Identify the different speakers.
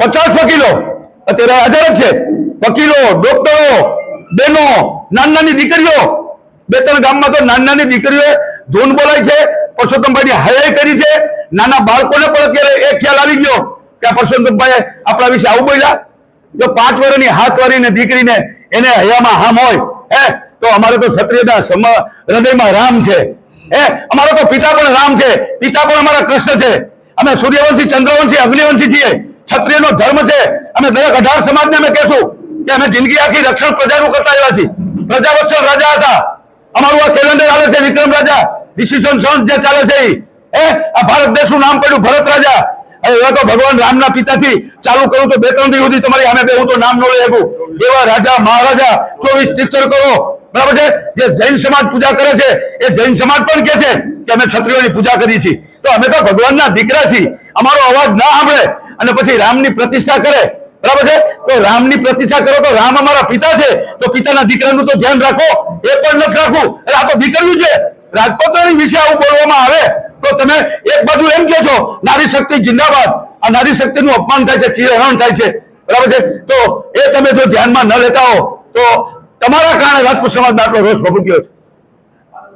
Speaker 1: પચાસ વકીલો. અત્યારે હાજર છે. વકીલો ડોક્ટરો બેનો નાની નાની દીકરીઓ. બે ત્રણ ગામમાં તો નાની નાની દીકરીઓએ ધૂન બોલાય છે. પરસોત્તમભાઈની હયાઈ કરી છે. નાના બાળકોને પણ અત્યારે એ ખ્યાલ આવી ગયો કે પરસોત્તમભાઈ આપણા વિશે આવું બોલ્યા. જો પાંચ વર્ષની હાથ વાળીને દીકરીને એને હયામાં હામ હોય હે તો અમારે તો ક્ષત્રિયના સમ હૃદયમાં રામ છે. હે અમારો તો પિતા પણ રામ છે. પિતા પણ અમારા કૃષ્ણ છે. અમે સૂર્યવંશી, ચંદ્રવંશી, અગ્નિવંશી છીએ. ક્ષત્રિયનો ધર્મ છે. અમે દરેક અઢાર સમાજને અમે કહેશું કે અમે જિંદગી આખી રક્ષણ પ્રજાનું કરતા આવ્યા છીએ. પ્રજાવત્સલ રાજા હતા. અમારું આ કેલેન્ડર ચાલે છે વિક્રમ રાજા. ડિસિઝન સન જે ચાલે છે એ આ ભારત દેશનું નામ પડ્યું ભરત રાજા. એવા તો ભગવાન રામના પિતાથી ચાલુ કરું તો બે, ત્રણ દિવસ સુધી તમારી સામે બેહું તો નામ ન લઈ શકું. એવા રાજા, મહારાજા, ચોવીસ તીર્થર કરો બરાબર છે? જે જૈન સમાજ પૂજા કરે છે, એ જૈન સમાજ પણ કે છે કે અમે ક્ષત્રિયોની પૂજા કરી છીએ અમે તો ભગવાનના દીકરા છીએ. અમારો અવાજ ના સાંભળે અને પછી રામની પ્રતિષ્ઠા કરે. બરાબર છે? તો રામની પ્રતિષ્ઠા કરો તો રામ અમારા પિતા છે. તો પિતાના દીકરાનું તો ધ્યાન રાખો. એ પણ નથી રાખવું. અરે આ તો દીકરીયું છે. રાજપૂતોની વિશે આવું બોલવામાં આવે. તો તમે એક બાજુ એમ કહો છો, નારી શક્તિ જિંદાબાદ. આ નારી શક્તિનું અપમાન થાય છે ચિરહરણ થાય છે. બરાબર છે? તો એ તમે જો ધ્યાનમાં ન લેતા હો, તો તમારા કારણે રાજપૂત સમાજમાં આટલો રોષ ભભૂક્યો છે.